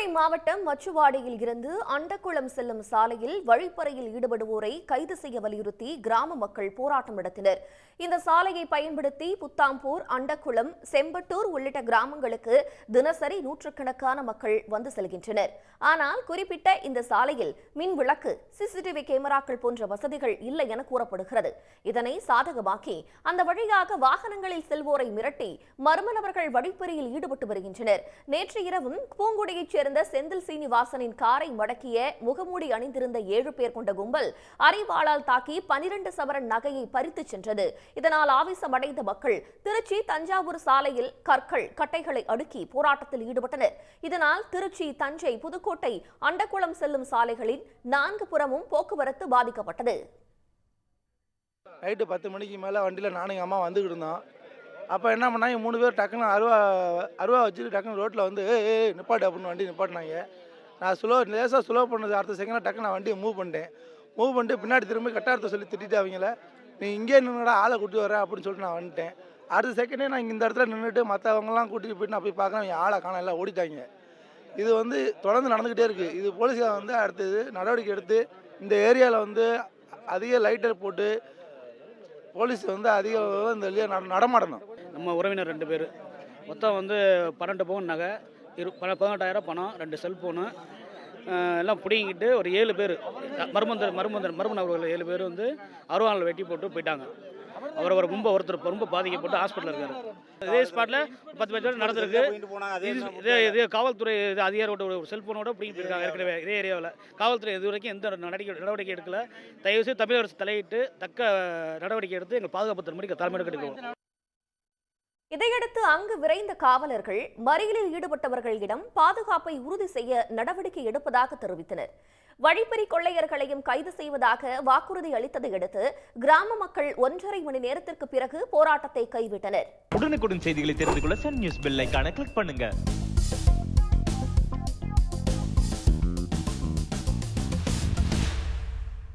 புதுக்கோட்டை மாவட்டம் மச்சுவாடியில் இருந்து அண்டக்குளம் செல்லும் சாலையில் வழிப்பறையில் ஈடுபடுவோரை கைது செய்ய வலியுறுத்தி கிராம மக்கள் போராட்டம் நடத்தினர். இந்த சாலையை பயன்படுத்தி புத்தாம்பூர் அண்டக்குளம் செம்பட்டூர் உள்ளிட்ட கிராமங்களுக்கு தினசரி நூற்றுக்கணக்கான மக்கள் வந்து செல்கின்றனர். ஆனால் குறிப்பிட்ட இந்த சாலையில் மின் விளக்கு சிசிடிவி கேமராக்கள் போன்ற வசதிகள் இல்லை என கூறப்படுகிறது. இதனை சாதகமாக்கி அந்த வழியாக வாகனங்களில் செல்வோரை மிரட்டி மர்ம நபர்கள் வழிப்பறியில் ஈடுபட்டு வருகின்றனர். நேற்று இரவும் பூங்குடியைச் சேர்ந்த செந்தில் சீனிவாசனின் காரை மடக்கிய முகமூடி அணிந்திருந்த ஏழு பேர் கொண்ட கும்பல் அரிவாளால் தாக்கி பனிரெண்டு சவரன் நகையை பறித்துச் சென்றது. இதனால் ஆவேசமடைந்த மக்கள் திருச்சி தஞ்சாவூர் சாலையில் கற்கள் கட்டைகளை அடுக்கி போராட்டத்தில் ஈடுபட்டனர். இதனால் திருச்சி தஞ்சை புதுக்கோட்டை அண்டக்குளம் செல்லும் சாலைகளின் நான்கு புறமும் போக்குவரத்து பாதிக்கப்பட்டது. நைட்டு பத்து மணிக்கு மேலே வண்டியில் நானும் அம்மா வந்துக்கிட்டு இருந்தோம். அப்போ என்ன பண்ணாங்க மூணு பேர் டக்குன்னு அருவா அருவா வச்சுட்டு டக்குன்னு ரோட்டில் வந்து ஏய் நிப்பாட்டு அப்படின்னு வண்டி நிப்பாட்டினாங்க. நான் ஸ்லோ லேசாக ஸ்லோ பண்ணது அடுத்த செகண்ட் டக்குன்னு நான் வண்டியை மூவ் பண்ணிட்டேன். மூவ் பண்ணிட்டு பின்னாடி திரும்பி கட்டாரத்தை சொல்லி திட்டிட்டு அவங்கள நீ இங்கே நின்றுடா ஆளை கூட்டி வர அப்படின்னு சொல்லிட்டு நான் வந்துட்டேன். அடுத்த செகண்டே நான் இந்த இடத்துல நின்றுட்டு மற்றவங்கலாம் கூட்டிகிட்டு போயிட்டு நான் போய் பார்க்குறேன் அவங்க ஆளை காண எல்லாம் ஓடிட்டாங்க. இது வந்து தொடர்ந்து நடந்துக்கிட்டே இருக்குது இது போலீஸார் வந்து அடுத்தது நடவடிக்கை எடுத்து இந்த ஏரியாவில் வந்து அதிக லைட்டர் போட்டு போலீஸ் வந்து அதிக இந்த நட- நடமாடணும். நம்ம உறவினர் ரெண்டு பேர். மொத்தம் வந்து பன்னெண்டு பவுன் நகை இரு ப- பதினெட்டாயிரம் பணம் ரெண்டு செல்ஃபோனு எல்லாம் பிடிங்கிட்டு ஒரு ஏழு பேர். மருமந்தர் மருமந்தர் மருமன் அவர்கள் ஏழு பேர் வந்து அருவாள் வெட்டி போட்டு போயிட்டாங்க. அவர் ஒரு ரொம்ப ஒருத்தர் ரொம்ப பாதிக்கப்பட்டு ஹாஸ்பிட்டலில் இருக்காரு. இதே ஸ்பாட்டில் பத்து பேர் நடந்திருக்கு. இது காவல்துறை இது அதிகாரியோட ஒரு செல்ஃபோனோட பிடிங்கி போயிருக்காங்க. ஏற்கனவே இதே ஏரியாவில் காவல்துறை இது வரைக்கும் எந்த நடவடிக்கை நடவடிக்கை எடுக்கல. தயவுசெய்து தமிழக அரசு தலையிட்டு தக்க நடவடிக்கை எடுத்து எங்கள் பாதுகாப்பு தலைமுறை தலைமையிட கிடைக்கும் இதையடுத்து அங்கு விரைந்த காவலர்கள் மறியலில் ஈடுபட்டவர்களிடம் பாதுகாப்பை உறுதி செய்ய நடவடிக்கை எடுப்பதாக தெரிவித்தனர். வழிப்பறி கொள்ளையர்களையும் கைது செய்வதாக வாக்குறுதி அளித்ததை அடுத்து கிராம மக்கள் ஒன்றரை மணி நேரத்திற்கு பிறகு போராட்டத்தை கைவிட்டனர். உடனுக்குடன் செய்திகளை தெரிந்து கொள்ள சன் நியூஸ் பெல் கிளிக் பண்ணுங்க.